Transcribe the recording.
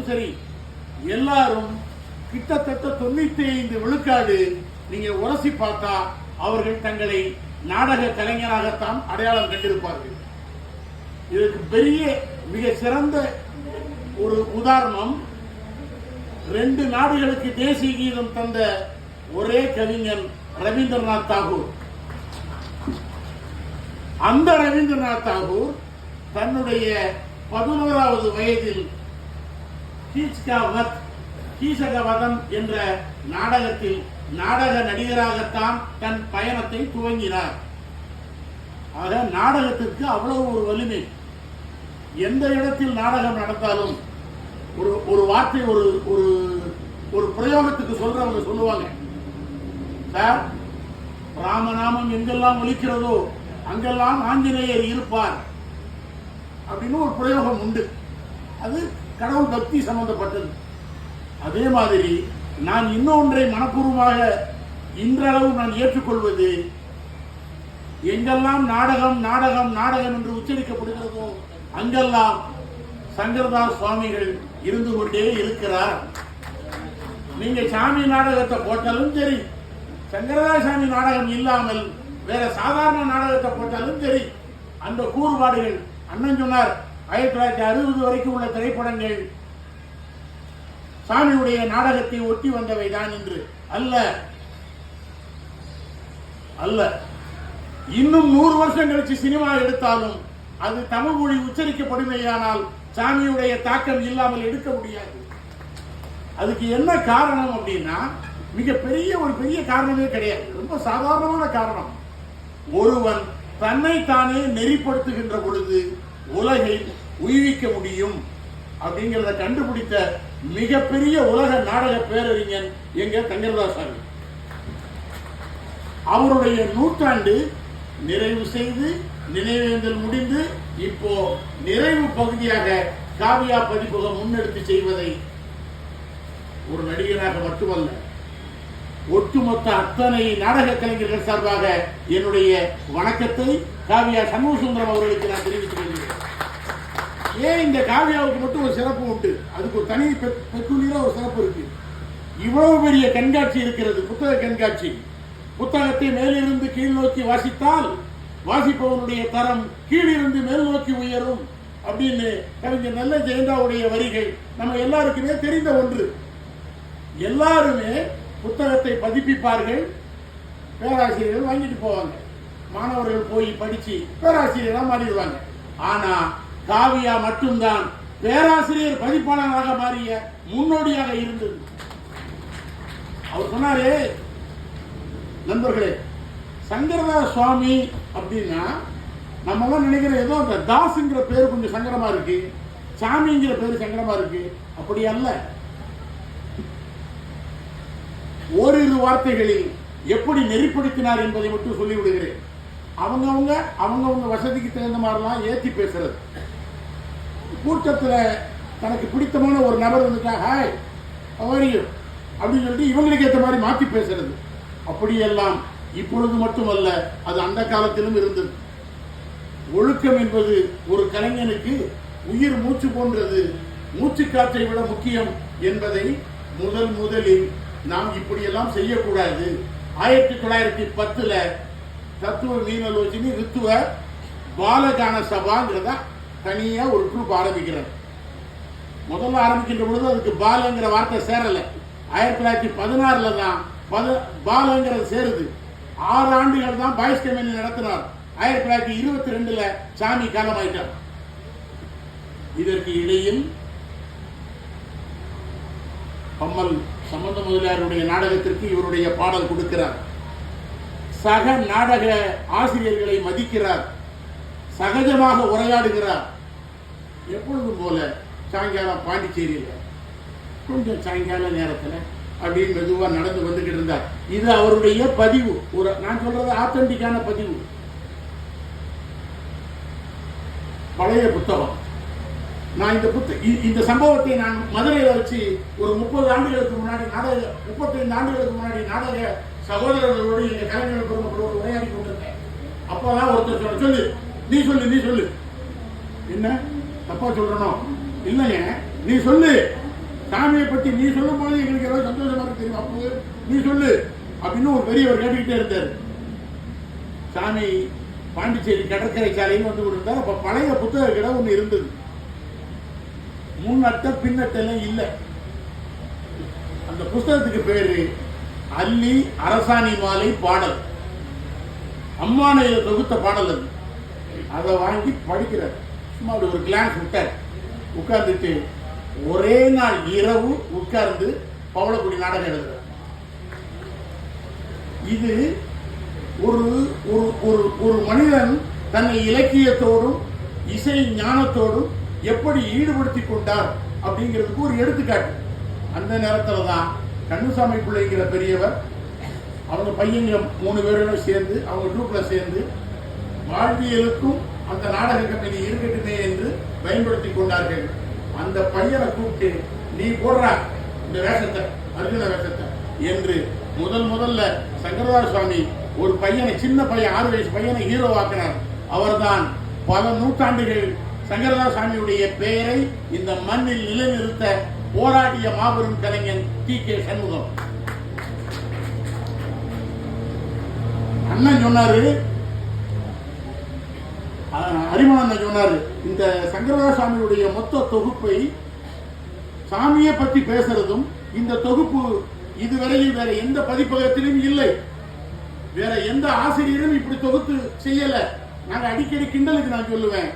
சரி. எல்லாரும் கிட்டத்தட்ட தொண்ணூத்தி ஐந்து விழுக்காடு நீங்க உரசி பார்த்தா அவர்கள் தங்களை நாடக கலைஞராகத்தான் அடையாளம் கண்டிருப்பார்கள். இதற்கு பெரிய மிக சிறந்த ஒரு உதாரணம் ரெண்டு நாடுகளுக்கு தேசிய கீதம் தந்த ஒரே கவிஞன் ரவீந்திரநாத் தாகூர். அந்த ரவீந்திரநாத் தாகூர் தன்னுடைய பதினோராவது வயதில் கீச்காவத் கீசகவதம் என்ற நாடகத்தில் நாடக நடிகராகத்தான் தன் பயணத்தை துவங்கினார். ஆக நாடகத்திற்கு அவ்வளவு ஒரு வலிமை. எந்த இடத்தில் நாடகம் நடந்தாலும் ஒரு ஒரு வார்த்தை ஒரு ஒரு ஒரு பிரயோகத்துக்கு சொல்றவங்க சொல்லுவாங்க. சார் ராமநாமம் எங்கெல்லாம் ஒலிக்கிறதோ அங்கெல்லாம் ஆஞ்சநேயர் இருப்பார் அப்படின்னு ஒரு பிரயோகம் உண்டு. அது கடவுள் பக்தி சம்பந்தப்பட்டது. அதே மாதிரி நான் இன்னொன்றை மனப்பூர்வமாக இன்றளவு நான் ஏற்றுக்கொள்வது எங்கெல்லாம் நாடகம் நாடகம் நாடகம் என்று உச்சரிக்கப்படுகிறதோ அங்கெல்லாம் சங்கரதாஸ் சுவாமிகள் இருந்து கொண்டே இருக்கிறார். நீங்க சாமி நாடகத்தை போட்டாலும் சரி சங்கரதாஸ் சாமி நாடகம் இல்லாமல் வேற சாதாரண நாடகத்தை போட்டாலும் சரி அந்த கூறுபாடுகள் அண்ணன் சொன்னார் ஆயிரத்தி தொள்ளாயிரத்தி அறுபது வரைக்கும் உள்ள திரைப்படங்கள் சாமியுடைய நாடகத்தை ஒட்டி வந்தவை தான் என்று அல்ல. அல்ல. இன்னும் நூறு வருஷம் கழிச்சு சினிமா எடுத்தாலும் அது தமிழ் மொழி உச்சரிக்கப்படுமையானால் சாமியுடைய தாக்கம் இல்லாமல் எடுக்க முடியாது. அதுக்கு என்ன காரணம் அப்படின்னா மிகப்பெரிய ஒரு பெரிய காரணமே கிடையாது. ரொம்ப சாதாரணமான காரணம். ஒருவன் தன்னை தானே நெறிப்படுத்துகின்ற பொழுது உலகை உய்விக்க முடியும் அப்படிங்கிறத கண்டுபிடித்த மிகப்பெரிய உலக நாடக பேரறிஞன் எங்க தங்கரதாசாமி அவருடைய நூற்றாண்டு நிறைவு செய்து நினைவேந்தல் முடிந்து இப்போ நிறைவு பகுதியாக காவியா பதிப்பகம் முன்னெடுத்து செய்வதை ஒரு நடிகனாக மட்டுமல்ல ஒட்டுமொத்த அத்தனை நாடக கலைஞர்கள் சார்பாக என்னுடைய வணக்கத்தை காவியா சண்முகசுந்தரம் அவர்களுக்கு நான் தெரிவித்துக் கொள்கிறேன். ஏன் இந்த காவியாவுக்கு மட்டும் ஒரு சிறப்பு உண்டு? அதுக்கு ஒரு தனி பெக்குலியரா ஒரு சிறப்பு இருக்கு. இவ்வளவு பெரிய கண்காட்சி இருக்கிறது புத்தக கண்காட்சி. புத்தகத்தை மேலிருந்து கீழ் நோக்கி வாசித்தால் வாசிப்பவனுடைய தரம் கீழிருந்து மேல் நோக்கி உயரும் அப்படின்னு கவிஞர் நல்ல ஜெயந்தாவுடைய வரிகள் நம்ம எல்லாருக்குமே தெரிந்த ஒன்று. எல்லாருமே புத்தகத்தை பதிப்பிப்பார்கள் பேராசிரியர்கள் வாங்கிட்டு போவாங்க. மாணவர்கள் போய் படிச்சு பேராசிரியராக மாறிடுவாங்க. ஆனா காவியா மட்டும்தான். பேராசிரியர் பதிப்பாளராக மாறிய முன்னோடியாக இருந்தது அவர் சொன்னாரு நண்பர்களே சங்கரதாஸ் சுவாமி அப்படின்னா நம்ம எல்லாம் நினைக்கிற ஏதோ அந்த தாஸ்ங்கிற பேர் கொஞ்சம் சங்கரமா இருக்கு சாமிங்கிற பேர் சங்கரமா இருக்கு. அப்படி அல்ல. ஓரிரு வார்த்தைகளில் எப்படி நெறிப்படுத்தினார் என்பதை மட்டும் சொல்லிவிடுகிறேன். அவங்கவுங்க அவங்கவுங்க வசதிக்கு தகுந்த மாதிரிலாம் ஏற்றி பேசுறது. கூட்டத்தில் தனக்கு பிடித்தமான ஒரு நபர் வந்துட்டா ஹாய் அவரியும் அப்படின்னு சொல்லிட்டு இவங்களுக்கு ஏற்ற மாதிரி மாற்றி பேசுறது. அப்படியெல்லாம் இப்பொழுது மட்டுமல்ல அது அந்த காலத்திலும் இருந்தது. ஒழுக்கம் என்பது ஒரு கலைஞனுக்கு உயிர் மூச்சு போன்றது மூச்சு காற்றை விட முக்கியம் என்பதை முதல் முதலில் நாம் இப்படியெல்லாம் செய்யக்கூடாது. ஆயிரத்தி தொள்ளாயிரத்தி பத்துல தத்துவ மீனலோஜினி ரித்துவ பாலகான சபாங்கிறத தனியா ஒரு குரூப் ஆரம்பிக்கிறார். முதல்ல ஆரம்பிக்கின்ற பொழுது அதுக்கு பாலங்கிற வார்த்தை சேரல. ஆயிரத்தி தொள்ளாயிரத்தி பதினாறுல தான் பல பாலங்கிறது சேருது. ஆறு ஆண்டுகள் தான் பாய்ஸ் கம்பெனி நடத்தினார். ஆயிரத்தி தொள்ளாயிரத்தி இருபத்தி ரெண்டுல சாமி காலமாயிட்டார். இதற்கு இடையில் பம்மல் சம்பந்த முதலியாருடைய நாடகத்திற்கு இவருடைய பாடல் கொடுக்கிறார். சக நாடக ஆசிரியர்களை மதிக்கிறார். சகஜமாக உரையாடுகிறார். எப்பொழுதும் போல சாயங்காலம் பாண்டிச்சேரியில். கொஞ்சம் சாயங்கால நேரத்தில் அப்படின்னு மெதுவாக நடந்து வந்துகிட்டு இருந்தார். இது அவருடைய பதிவு. ஒரு நான் சொல்றது ஆத்தன்டிக்கான பதிவு. பழைய புத்தகம். நான் இந்த புத்த இ- இந்த சம்பவத்தை நான் மதுரையில் வச்சு ஒரு முப்பது ஆண்டுகளுக்கு முன்னாடி நாடக முப்பத்தைந்து ஆண்டுகளுக்கு முன்னாடி நாடக சகோதரர்களோடு எங்கள் கலைஞர்கள் பெருமக்களோடு உரையாடி கொண்டிருந்தேன். அப்போதான் ஒருத்தர் சொல்ல சொல்லு நீ சொல்லு நீ சொல்லு. என்ன? தப்பா சொல்றனோ? இல்லைங்க நீ சொல்லு. சாமியை பற்றி நீ சொல்லும் போது எங்களுக்கு எவ்வளோ சந்தோஷமா இருக்கு. தெரியுமா அப்போ நீ சொல்லு. அப்படின்னு ஒரு பெரியவர் கேட்டுக்கிட்டே இருந்தார். சாமி பாண்டிச்சேரி கடற்கரை சாலையும் வந்து கொண்டிருந்தார் அப்போ பழைய புத்தக கடை ஒன்று இருந்தது. முன்னட்ட பின்னட்டெல்லாம் இல்லை. அந்த புஸ்தகத்துக்கு பேரு அல்லி அரசாணி மாலை பாடல். அம்மானையில் தொகுத்த பாடல் அது. அதை வாங்கி படிக்கிறார். சும்மா அப்படி ஒரு கிளான்ஸ் விட்டார். உட்கார்ந்துட்டு ஒரே நாள் இரவு உட்கார்ந்து பவளக்குடி நாடகம் எழுதுறார். இது ஒரு ஒரு ஒரு ஒரு மனிதன் தன்னை இலக்கியத்தோடும் இசை ஞானத்தோடும் எப்படி ஈடுபடுத்திக் கொண்டார் அப்படிங்கிறதுக்கு ஒரு எடுத்துக்காட்டு. அந்த நேரத்துல தான் கண்ணுசாமி பிள்ளைங்கிற பெரியவர் அவங்க பையங்க மூணு பேரும் சேர்ந்து அவங்க குரூப்பில் சேர்ந்து வாழ்வியலுக்கும் அந்த நாடக கம்பெனி இருக்கட்டுமே என்று பயன்படுத்தி கொண்டார்கள். அந்த பையனை கூப்பிட்டு நீ போடுறா இந்த வேஷத்தை அர்ஜுன வேஷத்தை என்று முதல் முதல்ல சங்கரதார சுவாமி ஒரு பையனை சின்ன பையன் ஆறு வயசு பையனை ஹீரோ ஆக்கினார் அவர்தான் பல நூற்றாண்டுகள் சங்கரதார சாமியுடைய பெயரை இந்த மண்ணில் நிலைநிறுத்த போராடிய மாபெரும் கலைஞன் டி கே சண்முகம். அண்ணன் சொன்னாரு அஹ், சொன்னாரு இந்த சங்கரதார சாமியுடைய மொத்த தொகுப்பை சாமியை பத்தி பேசுறதும் இந்த தொகுப்பு இதுவரையில் வேற எந்த பதிப்பகத்திலும் இல்லை. வேற எந்த ஆசிரியரும் இப்படி தொகுத்து செய்யல. நாங்க அடிக்கடி கிண்டலுக்கு நான் சொல்லுவேன்.